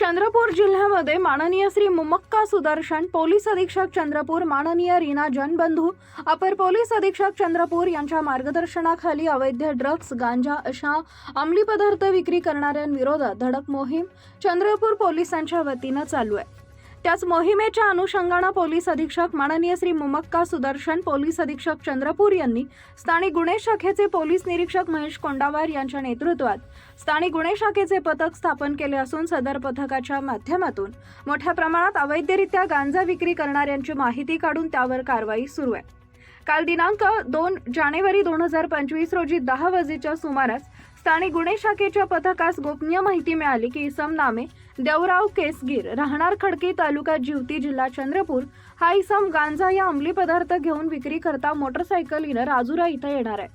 चंद्रपूर जिल्ह्यामध्ये माननीय श्री मुमक्का सुदर्शन पोलीस अधीक्षक चंद्रपूर माननीय रीना जनबंधू अपर पोलीस अधीक्षक चंद्रपूर यांच्या मार्गदर्शनाखाली अवैध ड्रग्ज गांजा अशा अंमली पदार्थ विक्री करणाऱ्यांविरोधात धडक मोहीम चंद्रपूर पोलिसांच्या वतीनं चालू आहे. त्याच मोहिमेच्या अनुषंगानं पोलीस अधीक्षक माननीय श्री मुमक्का सुदर्शन पोलीस अधीक्षक चंद्रपूर यांनी स्थानिक गुन्हे शाखेचे पोलीस निरीक्षक महेश कोंडावार यांच्या नेतृत्वात स्थानिक गुन्हे शाखेचे पथक स्थापन केले असून सदर पथकाच्या माध्यमातून मोठ्या प्रमाणात अवैधरित्या गांजा विक्री करणाऱ्यांची माहिती काढून त्यावर कारवाई सुरू आहे. काल दिनांक दोन जानेवारी दोन हजार पंचवीस रोजी दहा वाजेच्या सुमारास स्थानिक गुन्हे शाखेच्या पथकास गोपनीय माहिती मिळाली की इसम नामे देवराव केसगीर राहणार खडकी तालुका जिवती जिल्हा चंद्रपूर हा इसम गांजा या अंमली पदार्थ घेऊन विक्री करता मोटरसायकलीनं राजुरा इथं येणार आहे.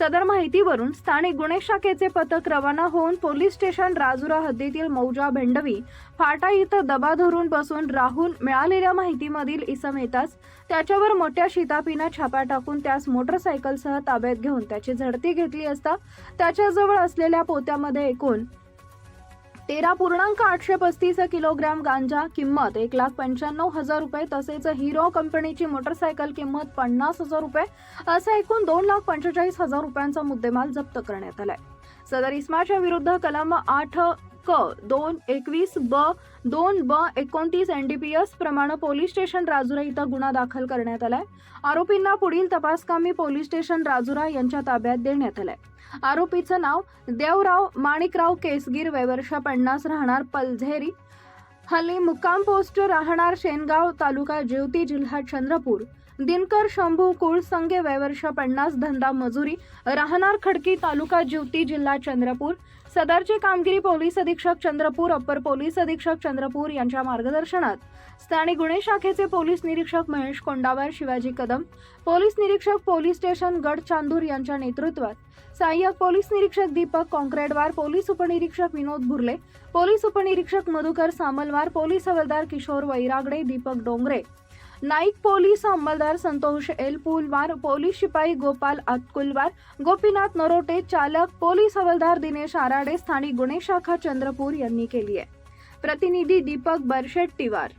सदर माहितीवरून स्थानिक गुन्हे शाखेचे पथक रवाना होऊन पोलीस स्टेशन राजुरा हद्दीतील मौजा भेंडवी फाटा इथं दबा धरून बसून राहून मिळालेल्या माहितीमधील इसम येताच त्याच्यावर मोठ्या शितापीनं छापा टाकून त्यास मोटरसायकलसह ताब्यात घेऊन त्याची झडती घेतली असता त्याच्याजवळ असलेल्या पोत्यामध्ये एकूण तेरा पूर्णांक आठशे पस्तीस किलोग्रॅम गांजा किंमत एक लाख पंच्याण्णव हजार रुपये तसेच हिरो कंपनीची मोटरसायकल किंमत पन्नास हजार रुपये असा एकूण दोन लाख पंचेचाळीस हजार रुपयांचा मुद्देमाल जप्त करण्यात आलाय. सदर इस्माच्या विरुद्ध कलम आठ क दोन एकवीस ब दोन ब एकोणतीस एनडीपीएस प्रमाणे पोलीस स्टेशन राजुरा इथं गुन्हा दाखल करण्यात आलाय. आरोपींना पुढील तपासकामी पोलीस स्टेशन राजुरा यांच्या ताब्यात देण्यात आलाय. आरोपीचं नाव देवराव माणिकराव केसगीर वयवर्ष पन्नास राहणार पलझेरी. हल्ली मुक्काम पोस्ट राहणार शेनगाव तालुका जेवती जिल्हा चंद्रपूर. दिनकर शंभू कुळसंगे वयवर्ष पन्नास धंदा मजुरी. राहणार खडकी तालुका ज्योती जिल्हा चंद्रपूर. सदरची कामगिरी पोलीस अधीक्षक चंद्रपूर अप्पर पोलीस अधीक्षक चंद्रपूर यांच्या मार्गदर्शनात. स्थानिक गुन्हे शाखेचे पोलीस निरीक्षक महेश कोंडावर शिवाजी कदम पोलीस निरीक्षक पोलीस स्टेशन गड चांदूर यांच्या नेतृत्वात. सहाय्यक पोलीस निरीक्षक दीपक कॉन्क्रेडवार पोलीस उपनिरीक्षक विनोद भुर्ले पोलीस उपनिरीक्षक मधुकर सामलवार पोलीस हवालदार किशोर वैरागडे दीपक डोंगरे. नाईक पोलीस अंमलदार संतोष एल. पुलवार पोलीस शिपाई गोपाल अतकुलवार गोपीनाथ नरोटे चालक पोलीस हवालदार दिनेश आराडे स्थानिक गुन्हे शाखा चंद्रपूर यांनी केली आहे. प्रतिनिधी दीपक बरशेट्टीवार.